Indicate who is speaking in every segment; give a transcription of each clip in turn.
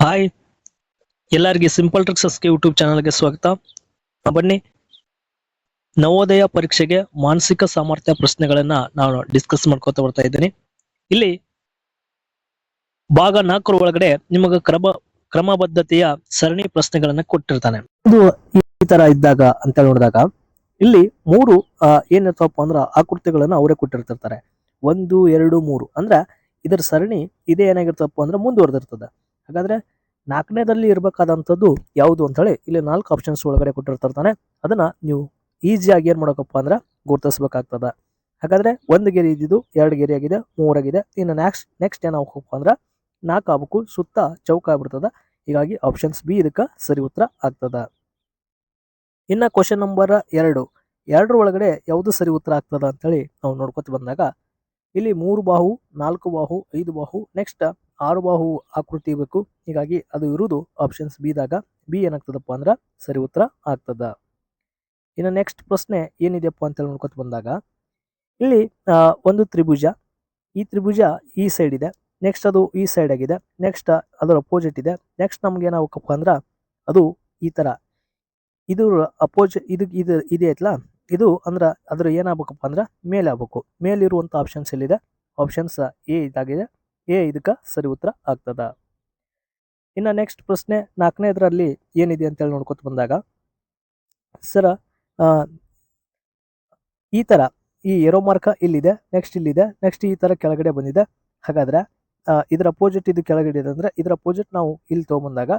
Speaker 1: Hi ಎಲ್ಲರಿಗೆ simple ಟ್ರಿಕ್ಸಸ್ಗೆ YouTube ಚಾನಲ್ಗೆ ಸ್ವಾಗತ. ಬನ್ನಿ. ನವೋದಯ ಪರೀಕ್ಷೆಗೆ ಮಾನಸಿಕ ಸಾಮರ್ಥ್ಯ ಪ್ರಶ್ನೆಗಳನ್ನ ನಾನು ಡಿಸ್ಕಸ್ ಮಾಡ್ಕೋತಾ ಬರ್ತಾ ಇದ್ದೀನಿ. ಇಲ್ಲಿ ಭಾಗ ನಾಲ್ಕರ ಒಳಗಡೆ ನಿಮಗೆ ಕ್ರಮ, ಕ್ರಮಬದ್ಧತೆಯ ಸರಣಿ ಪ್ರಶ್ನೆಗಳನ್ನ ಕೊಟ್ಟಿರ್ತಾನೆ. ಇದು ಈ ತರ ಇದ್ದಾಗ ಅಂತ ನೋಡಿದಾಗ ಇಲ್ಲಿ ಮೂರು ಅಂದ್ರೆ ಅಂದ್ರ ಆಕೃತಿಗಳನ್ನ ಅವರೇ ಕೊಟ್ಟಿರ್ತಿರ್ತಾರೆ. ಒಂದು, ಎರಡು, ಮೂರು. ಅಂದ್ರೆ ಇದರ ಸರಣಿ ಇದೇ ಏನಾಗಿರ್ತಪ್ಪ ಅಂದ್ರೆ ಮುಂದುವರೆದಿರ್ತದೆ. ಹಾಗಾದ್ರೆ ನಾಲ್ಕನೇದಲ್ಲಿ ಇರಬೇಕಾದಂಥದ್ದು ಯಾವುದು ಅಂತೇಳಿ ಇಲ್ಲಿ ನಾಲ್ಕು ಆಪ್ಷನ್ಸ್ ಒಳಗಡೆ ಕೊಟ್ಟಿರ್ತಾನೆ ಅದನ್ನು ನೀವು ಈಸಿಯಾಗಿ ಏನು ಮಾಡೋಕಪ್ಪ ಅಂದ್ರೆ ಗುರುತಿಸ್ಬೇಕಾಗ್ತದೆ. ಹಾಗಾದ್ರೆ ಒಂದು ಗೆರೆ ಇದ್ದಿದ್ದು ಎರಡು ಗೆರೆ ಆಗಿದೆ ಮೂರಾಗಿದೆ ಇನ್ನು ನೆಕ್ಸ್ಟ್ ನೆಕ್ಸ್ಟ್ ಏನಾಗಬೇಕಪ್ಪ ಅಂದ್ರೆ ನಾಲ್ಕು ಆಗ್ಬೇಕು ಸುತ್ತ ಚೌಕ ಆಗ್ಬಿಡ್ತದೆ. ಹೀಗಾಗಿ ಆಪ್ಷನ್ಸ್ ಬಿ ಇದಕ್ಕೆ ಸರಿ ಉತ್ತರ ಆಗ್ತದೆ. ಇನ್ನು ಕ್ವಶನ್ ನಂಬರ್ ಎರಡು. ಎರಡರ ಒಳಗಡೆ ಯಾವುದು ಸರಿ ಉತ್ತರ ಆಗ್ತದೆ ಅಂತೇಳಿ ನಾವು ನೋಡ್ಕೊತ ಬಂದಾಗ ಇಲ್ಲಿ ಮೂರು ಬಾಹು, ನಾಲ್ಕು ಬಾಹು, ಐದು ಬಾಹು ನೆಕ್ಸ್ಟ್ ಆರು ಬಾಹು ಆಕೃತಿ ಬೇಕು ಹೀಗಾಗಿ ಅದು ಇರುವುದು ಆಪ್ಷನ್ಸ್ ಬಿದಾಗ ಬಿ ಏನಾಗ್ತದಪ್ಪ ಅಂದ್ರೆ ಸರಿ ಉತ್ತರ ಆಗ್ತದ. ಇನ್ನು ನೆಕ್ಸ್ಟ್ ಪ್ರಶ್ನೆ ಏನಿದೆಯಪ್ಪ ಅಂತ ಹೇಳಿ ನೋಡ್ಕೊತ ಬಂದಾಗ. ಇಲ್ಲಿ ಒಂದು ತ್ರಿಭುಜ. ಈ ತ್ರಿಭುಜ ಈ ಸೈಡ್ ಇದೆ. ನೆಕ್ಸ್ಟ್ ಅದು ಈ ಸೈಡ್ ಆಗಿದೆ. ನೆಕ್ಸ್ಟ್ ಅದರ ಅಪೋಸಿಟ್ ಇದೆ. ನೆಕ್ಸ್ಟ್ ನಮ್ಗೆ ಏನಾಗಬೇಕಪ್ಪ ಅಂದ್ರೆ ಅದು ಈ ತರ. ಇದು ಅಪೋಸಿಟ್ ಇದು ಇದು, ಇದೆ ಐತ್ಲಾ ಇದು ಅಂದ್ರೆ ಅದ್ರ ಏನಾಗಬೇಕಪ್ಪ ಅಂದ್ರೆ ಮೇಲೆ ಆಗ್ಬೇಕು. ಮೇಲಿರುವಂತ ಆಪ್ಷನ್ಸ್ ಎಲ್ಲಿದೆ? ಆಪ್ಷನ್ಸ್ ಎ ಇದಾಗಿದೆ. ಎ ಇದಕ್ಕೆ ಸರಿ ಉತ್ತರ ಆಗ್ತದ. ಇನ್ನು ನೆಕ್ಸ್ಟ್ ಪ್ರಶ್ನೆ ನಾಲ್ಕನೇದರಲ್ಲಿ ಏನಿದೆ ಅಂತೇಳಿ ನೋಡ್ಕೊತ ಬಂದಾಗ, ಸರ ಈ ಥರ ಈ ಎರೋ ಮಾರ್ಕ ಇಲ್ಲಿದೆ ನೆಕ್ಸ್ಟ್ ಇಲ್ಲಿದೆ ನೆಕ್ಸ್ಟ್ ಈ ಥರ ಕೆಳಗಡೆ ಬಂದಿದೆ. ಹಾಗಾದ್ರೆ ಇದರ ಅಪೋಸಿಟ್ ಇದು ಕೆಳಗಡೆ ಇದೆ ಅಂದ್ರೆ ಇದರ ಅಪೋಸಿಟ್ ನಾವು ಇಲ್ಲಿ ತೊಗೊಂಬಂದಾಗ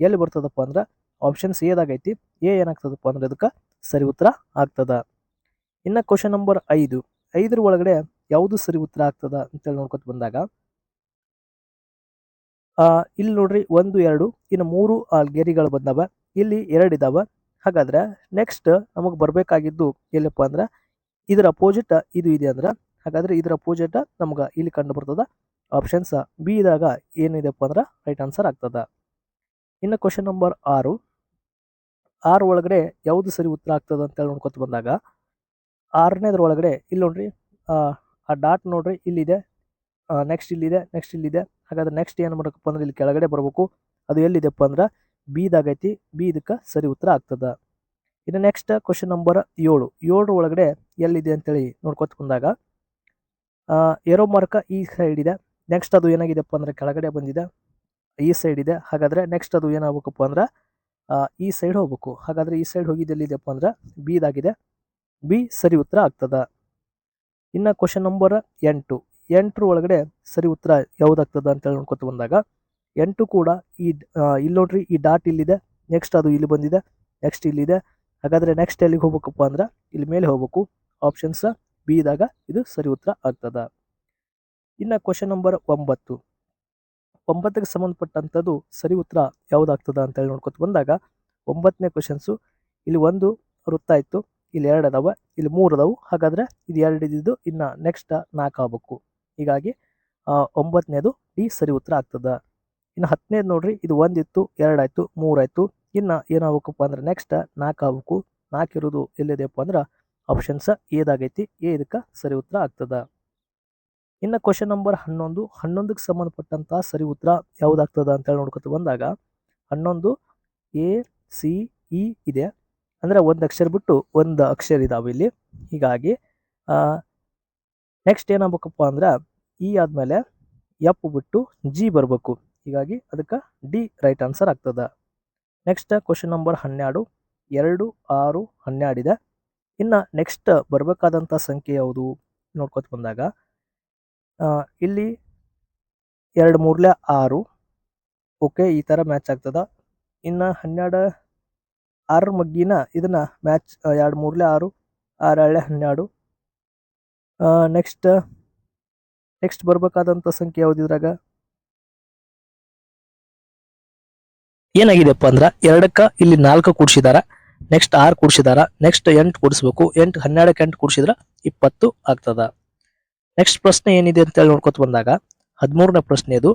Speaker 1: ಎಲ್ಲಿ ಬರ್ತದಪ್ಪ ಅಂದ್ರೆ ಆಪ್ಷನ್ಸ್ ಏದಾಗೈತಿ ಎ ಏನಾಗ್ತದಪ್ಪ ಅಂದ್ರೆ ಅದಕ್ಕೆ ಸರಿ ಉತ್ತರ ಆಗ್ತದ. ಇನ್ನು ಕ್ವಶನ್ ನಂಬರ್ ಐದು, ಐದರ ಒಳಗಡೆ ಯಾವುದು ಸರಿ ಉತ್ತರ ಆಗ್ತದ ಅಂತೇಳಿ ನೋಡ್ಕೊತ ಬಂದಾಗ ಇಲ್ಲಿ ನೋಡ್ರಿ ಒಂದು, ಎರಡು, ಇನ್ನು ಮೂರು ಗೆರೆಗಳು ಬಂದವ. ಇಲ್ಲಿ ಎರಡು ಇದಾವ. ಹಾಗಾದ್ರೆ ನೆಕ್ಸ್ಟ್ ನಮಗೆ ಬರಬೇಕಾಗಿದ್ದು ಎಲ್ಲಪ್ಪ ಅಂದ್ರೆ ಇದರ ಅಪೋಸಿಟ್ ಇದು ಇದೆ ಅಂದ್ರೆ, ಹಾಗಾದ್ರೆ ಇದರ ಅಪೋಸಿಟ್ ನಮ್ಗೆ ಇಲ್ಲಿ ಕಂಡು ಬರ್ತದ. ಆಪ್ಷನ್ಸ್ ಬಿ ಇದಾಗ ಏನಿದೆಪ್ಪ ಅಂದ್ರೆ ರೈಟ್ ಆನ್ಸರ್ ಆಗ್ತದ. ಇನ್ನು ಕ್ವಶನ್ ನಂಬರ್ ಆರು. ಆರು ಒಳಗಡೆ ಯಾವುದು ಸರಿ ಉತ್ತರ ಆಗ್ತದ ಅಂತೇಳಿ ನೋಡ್ಕೊತ ಬಂದಾಗ ಆರನೇದ್ರ ಒಳಗಡೆ ಇಲ್ಲಿ ನೋಡ್ರಿ, ಆ ಡಾಟ್ ನೋಡ್ರಿ ಇಲ್ಲಿದೆ. ನೆಕ್ಸ್ಟ್ ಇಲ್ಲಿದೆ ನೆಕ್ಸ್ಟ್ ಇಲ್ಲಿದೆ. ಹಾಗಾದ್ರೆ ನೆಕ್ಸ್ಟ್ ಏನು ಮಾಡಬೇಕಪ್ಪ ಅಂದ್ರೆ ಇಲ್ಲಿ ಕೆಳಗಡೆ ಬರಬೇಕು. ಅದು ಎಲ್ಲಿದೆಪ್ಪ ಅಂದ್ರೆ ಬಿದಾಗೈತಿ ಬಿ ಇದಕ್ಕೆ ಸರಿ ಉತ್ತರ ಆಗ್ತದ. ಇನ್ನು ನೆಕ್ಸ್ಟ್ ಕ್ವಶನ್ ನಂಬರ್ ಏಳು. ಏಳರ ಒಳಗಡೆ ಎಲ್ಲಿದೆ ಅಂತೇಳಿ ನೋಡ್ಕೊತ ಬಂದಾಗ ಏರೋ ಮಾರ್ಕ ಈ ಸೈಡ್ ಇದೆ. ನೆಕ್ಸ್ಟ್ ಅದು ಏನಾಗಿದೆಪ್ಪ ಅಂದ್ರೆ ಕೆಳಗಡೆ ಬಂದಿದೆ. ಈ ಸೈಡ್ ಇದೆ. ಹಾಗಾದ್ರೆ ನೆಕ್ಸ್ಟ್ ಅದು ಏನಾಗಬೇಕಪ್ಪ ಅಂದ್ರೆ ಈ ಸೈಡ್ ಹೋಗ್ಬೇಕು. ಹಾಗಾದ್ರೆ ಈ ಸೈಡ್ ಹೋಗಿದ್ದು ಎಲ್ಲಿದೆಪ್ಪ ಅಂದ್ರೆ ಬಿ ಇದಾಗಿದೆ ಬಿ ಸರಿ ಉತ್ತರ ಆಗ್ತದ. ಇನ್ನು ಕ್ವಶನ್ ನಂಬರ್ ಎಂಟು. ಎಂಟರ ಒಳಗಡೆ ಸರಿ ಉತ್ತರ ಯಾವುದಾಗ್ತದ ಅಂತ ಹೇಳಿ ನೋಡ್ಕೊತ ಬಂದಾಗ ಎಂಟು ಕೂಡ ಈ ಇಲ್ಲಿ ನೋಡ್ರಿ ಈ ಡಾಟ್ ಇಲ್ಲಿದೆ. ನೆಕ್ಸ್ಟ್ ಅದು ಇಲ್ಲಿ ಬಂದಿದೆ. ನೆಕ್ಸ್ಟ್ ಇಲ್ಲಿದೆ. ಹಾಗಾದರೆ ನೆಕ್ಸ್ಟ್ ಎಲ್ಲಿಗೆ ಹೋಗ್ಬೇಕಪ್ಪ ಅಂದ್ರೆ ಇಲ್ಲಿ ಮೇಲೆ ಹೋಗ್ಬೇಕು. ಆಪ್ಷನ್ಸ್ ಬಿ ಇದಾಗ ಇದು ಸರಿ ಉತ್ತರ ಆಗ್ತದ. ಇನ್ನು ಕ್ವಶನ್ ನಂಬರ್ ಒಂಬತ್ತು. ಒಂಬತ್ತಕ್ಕೆ ಸಂಬಂಧಪಟ್ಟಂಥದ್ದು ಸರಿ ಉತ್ತರ ಯಾವುದಾಗ್ತದ ಅಂತ ಹೇಳಿ ನೋಡ್ಕೊತ ಬಂದಾಗ ಒಂಬತ್ತನೇ ಕ್ವಶನ್ಸು ಇಲ್ಲಿ ಒಂದು ವೃತ್ತ ಇತ್ತು. ಇಲ್ಲಿ ಎರಡು ಅದಾವೆ. ಇಲ್ಲಿ ಮೂರು ಅದಾವು. ಹಾಗಾದ್ರೆ ಇದು ಎರಡು ಇದ್ದಿದ್ದು ಇನ್ನು ನೆಕ್ಸ್ಟ್ ನಾಲ್ಕು ಆಗ್ಬೇಕು. ಹೀಗಾಗಿ ಒಂಬತ್ತನೇದು ಡಿ ಸರಿ ಉತ್ತರ ಆಗ್ತದೆ. ಇನ್ನು ಹತ್ತನೇದು ನೋಡ್ರಿ, ಇದು ಒಂದಿತ್ತು, ಎರಡಾಯ್ತು, ಮೂರಾಯ್ತು, ಇನ್ನು ಏನಾಗಬೇಕಪ್ಪ ಅಂದ್ರೆ ನೆಕ್ಸ್ಟ್ ನಾಲ್ಕು ಆಗ್ಬೇಕು. ನಾಲ್ಕು ಇರೋದು ಎಲ್ಲಿದೆಯಪ್ಪ ಅಂದ್ರೆ ಆಪ್ಷನ್ಸ್ ಏದಾಗೈತಿ ಎ ಇದಕ್ಕೆ ಸರಿ ಉತ್ತರ ಆಗ್ತದೆ. ಇನ್ನು ಕ್ವಶನ್ ನಂಬರ್ ಹನ್ನೊಂದು, ಹನ್ನೊಂದಕ್ಕೆ ಸಂಬಂಧಪಟ್ಟಂತ ಸರಿ ಉತ್ತರ ಯಾವುದಾಗ್ತದ ಅಂತ ಹೇಳಿ ನೋಡ್ಕೊತ ಬಂದಾಗ, ಹನ್ನೊಂದು ಎ, ಸಿ, ಇ ಇದೆ. ಅಂದ್ರೆ ಒಂದು ಅಕ್ಷರ ಬಿಟ್ಟು ಒಂದು ಅಕ್ಷರ ಇದಾವೆ ಇಲ್ಲಿ. ಹೀಗಾಗಿ ನೆಕ್ಸ್ಟ್ ಏನಾಗಬೇಕಪ್ಪ ಅಂದ್ರೆ ಇ ಆದ್ಮೇಲೆ ಎಪ್ ಬಿಟ್ಟು ಜಿ ಬರಬೇಕು. ಹೀಗಾಗಿ ಅದಕ್ಕೆ ಡಿ ರೈಟ್ ಆನ್ಸರ್ ಆಗ್ತದೆ. ನೆಕ್ಸ್ಟ್ ಕ್ವಶನ್ ನಂಬರ್ ಹನ್ನೆರಡು, ಎರಡು, ಆರು, ಹನ್ನೆರಡು ಇದೆ. ಇನ್ನು ನೆಕ್ಸ್ಟ್ ಬರಬೇಕಾದಂಥ ಸಂಖ್ಯೆ ಯಾವುದು? ನೋಡ್ಕೊತ ಬಂದಾಗ ಇಲ್ಲಿ ಎರಡು ಮೂರ್ಲೆ ಆರು. ಓಕೆ ಈ ಥರ ಮ್ಯಾಚ್ ಆಗ್ತದೆ. ಇನ್ನು ಹನ್ನೆರಡು, ಆರರ ಮಗ್ಗಿನ ಇದನ್ನು ಮ್ಯಾಚ್ ಎರಡು ಮೂರ್ಲೆ ಆರು ಆರು ಹನ್ನೆರಡು. ನೆಕ್ಸ್ಟ್ ನೆಕ್ಸ್ಟ್ ಬರಬೇಕಾದಂಥ ಸಂಖ್ಯೆ ಯಾವ್ದು ಇದ್ರಾಗ? ಏನಾಗಿದೆಪ್ಪ ಅಂದ್ರೆ ಎರಡಕ್ಕ ಇಲ್ಲಿ ನಾಲ್ಕು ಕೂಡಿಸಿದಾರ ನೆಕ್ಸ್ಟ್ ಆರು ಕೂಡಿಸಿದಾರ ನೆಕ್ಸ್ಟ್ ಎಂಟು ಕೂಡಿಸ್ಬೇಕು, ಎಂಟು ಹನ್ನೆರಡಕ್ಕೆ ಎಂಟು ಕೂಡಿಸಿದ್ರೆ ಇಪ್ಪತ್ತು ಆಗ್ತದ. ನೆಕ್ಸ್ಟ್ ಪ್ರಶ್ನೆ ಏನಿದೆ ಅಂತ ಹೇಳಿ ನೋಡ್ಕೊತ ಬಂದಾಗ, ಹದಿಮೂರನೇ ಪ್ರಶ್ನೆ ಇದು.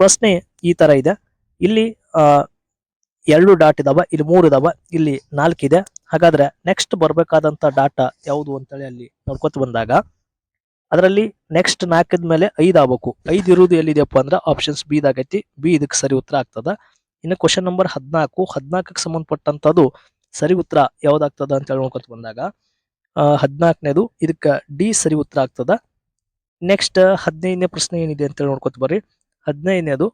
Speaker 1: ಪ್ರಶ್ನೆ ಈ ತರ ಇದೆ. ಇಲ್ಲಿ ಎರಡು ಡಾಟ್ ಇದಾವ, ಇಲ್ಲಿ ಮೂರು ಇದಾವ, ಇಲ್ಲಿ ನಾಲ್ಕು ಇದೆ. ಹಾಗಾದ್ರೆ ನೆಕ್ಸ್ಟ್ ಬರ್ಬೇಕಾದಂತ ಡಾಟಾ ಯಾವುದು ಅಂತೇಳಿ ಅಲ್ಲಿ ನೋಡ್ಕೊತ ಬಂದಾಗ, ಅದರಲ್ಲಿ ನೆಕ್ಸ್ಟ್ ನಾಲ್ಕದ ಮೇಲೆ ಐದು ಆಗ್ಬೇಕು. ಐದು ಇರುವುದು ಎಲ್ಲಿದೆಯಪ್ಪ ಅಂದ್ರೆ ಆಪ್ಷನ್ಸ್ ಬಿ ದಾಗೈತಿ. ಬಿ ಇದಕ್ಕೆ ಸರಿ ಉತ್ತರ ಆಗ್ತದ. ಇನ್ನು ಕ್ವಶನ್ ನಂಬರ್ ಹದಿನಾಲ್ಕು, ಹದಿನಾಲ್ಕಕ್ಕೆ ಸಂಬಂಧಪಟ್ಟಂತದ್ದು ಸರಿ ಉತ್ತರ ಯಾವ್ದಾಗ್ತದ ಅಂತ ಹೇಳಿ ನೋಡ್ಕೊತ ಬಂದಾಗ ಹದಿನಾಲ್ಕನೇದು ಇದಕ್ಕೆ ಡಿ ಸರಿ ಉತ್ತರ ಆಗ್ತದ. ನೆಕ್ಸ್ಟ್ ಹದಿನೈದನೇ ಪ್ರಶ್ನೆ ಏನಿದೆ ಅಂತ ಹೇಳಿ ನೋಡ್ಕೊತ ಬರ್ರಿ. ಹದಿನೈದನೇದು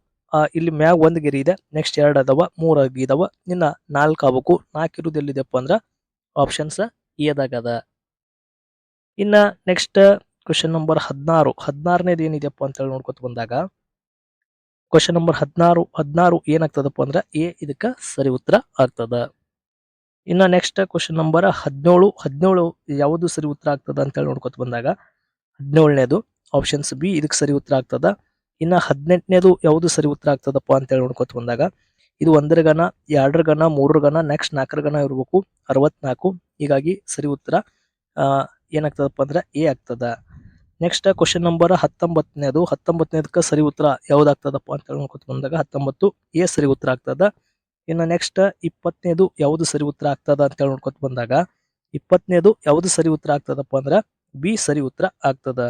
Speaker 1: ಇಲ್ಲಿ ಮ್ಯಾಗ ಒಂದ್ ಗಿರಿ ಇದೆ ನೆಕ್ಸ್ಟ್ ಎರಡು ಅದಾವ, ಮೂರ್ ಇದಾವ. ಇನ್ನ ನಾಲ್ಕು ಆಗ್ಬೇಕು. ನಾಲ್ಕು ಇರೋದು ಎಲ್ಲಿದೆಪ್ಪ ಅಂದ್ರ ಆಪ್ಷನ್ಸ್ ಅದ. ಇನ್ನ ನೆಕ್ಸ್ಟ್ ಕ್ವಶನ್ ನಂಬರ್ ಹದಿನಾರು. ಹದಿನಾರನೇದು ಏನಿದೆಯಪ್ಪ ಅಂತ ಹೇಳಿ ನೋಡ್ಕೊತ ಬಂದಾಗ ಕ್ವಶನ್ ನಂಬರ್ ಹದಿನಾರು ಹದಿನಾರು ಏನಾಗ್ತದಪ್ಪ ಅಂದ್ರ ಎ ಇದಕ್ಕ ಸರಿ ಉತ್ತರ ಆಗ್ತದ. ಇನ್ನ ನೆಕ್ಸ್ಟ್ ಕ್ವಶನ್ ನಂಬರ್ ಹದಿನೇಳು ಹದಿನೇಳು ಯಾವುದು ಸರಿ ಉತ್ತರ ಆಗ್ತದ ಅಂತ ಹೇಳಿ ನೋಡ್ಕೊತ ಬಂದಾಗ, ಹದಿನೇಳನೇದು. ಆಪ್ಷನ್ಸ್ ಬಿ ಇದಕ್ಕೆ ಸರಿ ಉತ್ತರ ಆಗ್ತದ. ಇನ್ನ ಹದಿನೆಂಟನೇದು ಯಾವುದು ಸರಿ ಉತ್ತರ ಆಗ್ತದಪ್ಪ ಅಂತ ಹೇಳಿ ನೋಡ್ಕೊತ ಬಂದಾಗ, ಇದು ಒಂದರ ಗಣ ಎರಡರ ಗಣ ಮೂರರ ಗಣ ನೆಕ್ಸ್ಟ್ ನಾಲ್ಕರ ಗಣ ಇರಬೇಕು, ಅರವತ್ನಾಲ್ಕು. ಹೀಗಾಗಿ ಸರಿ ಉತ್ತರ ಏನಾಗ್ತದಪ್ಪ ಅಂದ್ರೆ ಎ ಆಗ್ತದ. ನೆಕ್ಸ್ಟ್ ಕ್ವಶನ್ ನಂಬರ್ ಹತ್ತೊಂಬತ್ತನೇದು ಹತ್ತೊಂಬತ್ತನೇದಕ್ಕೆ ಸರಿ ಉತ್ತರ ಯಾವ್ದಾಗ್ತದಪ್ಪ ಅಂತ ಹೇಳಿ ನೋಡ್ಕೊತ ಬಂದಾಗ ಹತ್ತೊಂಬತ್ತು ಎ ಸರಿ ಉತ್ತರ ಆಗ್ತದ. ಇನ್ನು ನೆಕ್ಸ್ಟ್ ಇಪ್ಪತ್ತನೇದು ಯಾವುದು ಸರಿ ಉತ್ತರ ಆಗ್ತದ ಅಂತ ಹೇಳಿ ನೋಡ್ಕೊತ ಬಂದಾಗ ಇಪ್ಪತ್ತನೇದು ಯಾವುದು ಸರಿ ಉತ್ತರ ಆಗ್ತದಪ್ಪ ಅಂದ್ರೆ ಬಿ ಸರಿ ಉತ್ತರ ಆಗ್ತದ.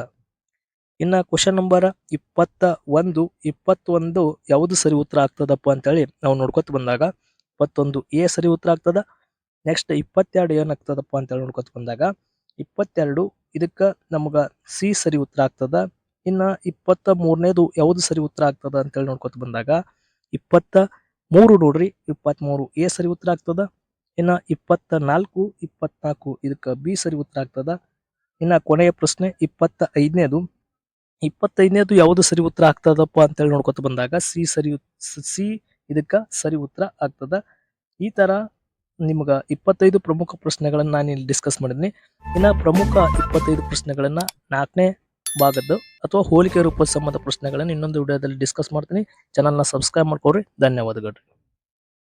Speaker 1: ಇನ್ನ ಕ್ವಶನ್ ನಂಬರ್ ಇಪ್ಪತ್ತ ಒಂದು, ಇಪ್ಪತ್ತೊಂದು ಯಾವುದು ಸರಿ ಉತ್ತರ ಆಗ್ತದಪ್ಪ ಅಂತೇಳಿ ನಾವು ನೋಡ್ಕೊತ ಬಂದಾಗ ಇಪ್ಪತ್ತೊಂದು ಎ ಸರಿ ಉತ್ತರ ಆಗ್ತದ ನೆಕ್ಸ್ಟ್ ಇಪ್ಪತ್ತೆರಡು ಏನಾಗ್ತದಪ್ಪ ಅಂತೇಳಿ ನೋಡ್ಕೊತ ಬಂದಾಗ ಇಪ್ಪತ್ತೆರಡು ಇದಕ್ಕೆ ನಮಗ ಸಿ ಸರಿ ಉತ್ತರ ಆಗ್ತದ, ಇನ್ನ ಇಪ್ಪತ್ತ ಮೂರನೇದು ಯಾವುದು ಸರಿ ಉತ್ತರ ಆಗ್ತದ ಅಂತೇಳಿ ನೋಡ್ಕೊತ ಬಂದಾಗ ಇಪ್ಪತ್ತ ಮೂರು ನೋಡ್ರಿ ಇಪ್ಪತ್ತ್ಮೂರು ಎ ಸರಿ ಉತ್ತರ ಆಗ್ತದ, ಇನ್ನ ಇಪ್ಪತ್ತ ನಾಲ್ಕು, ಇಪ್ಪತ್ನಾಲ್ಕು ಇದಕ್ಕೆ ಬಿ ಸರಿ ಉತ್ತರ ಆಗ್ತದ, ಇನ್ನ ಕೊನೆಯ ಪ್ರಶ್ನೆ ಇಪ್ಪತ್ತ ಐದನೇದು. ಇಪ್ಪತ್ತೈದನೇದು ಯಾವುದು ಸರಿ ಉತ್ತರ ಆಗ್ತದಪ್ಪ ಅಂತೇಳಿ ನೋಡ್ಕೊತ ಬಂದಾಗ ಸಿ ಸರಿ ಸಿ ಇದಕ್ಕ ಸರಿ ಉತ್ತರ ಆಗ್ತದ. ಈ ತರ ನಿಮ್ಗೆ ಇಪ್ಪತ್ತೈದು ಪ್ರಮುಖ ಪ್ರಶ್ನೆಗಳನ್ನ ನಾನು ಇಲ್ಲಿ ಡಿಸ್ಕಸ್ ಮಾಡಿದ್ನಿ. ಇನ್ನ ಪ್ರಮುಖ ಇಪ್ಪತ್ತೈದು ಪ್ರಶ್ನೆಗಳನ್ನ ನಾಲ್ಕನೇ ಭಾಗದ್ದು ಅಥವಾ ಹೋಲಿಕೆ ರೂಪದ ಸಂಬಂಧ ಪ್ರಶ್ನೆಗಳನ್ನ ಇನ್ನೊಂದು ವಿಡಿಯೋದಲ್ಲಿ ಡಿಸ್ಕಸ್ ಮಾಡ್ತೀನಿ. ಚಾನಲ್ನ ಸಬ್ಸ್ಕ್ರೈಬ್ ಮಾಡ್ಕೊಡ್ರಿ ಧನ್ಯವಾದಗಳು.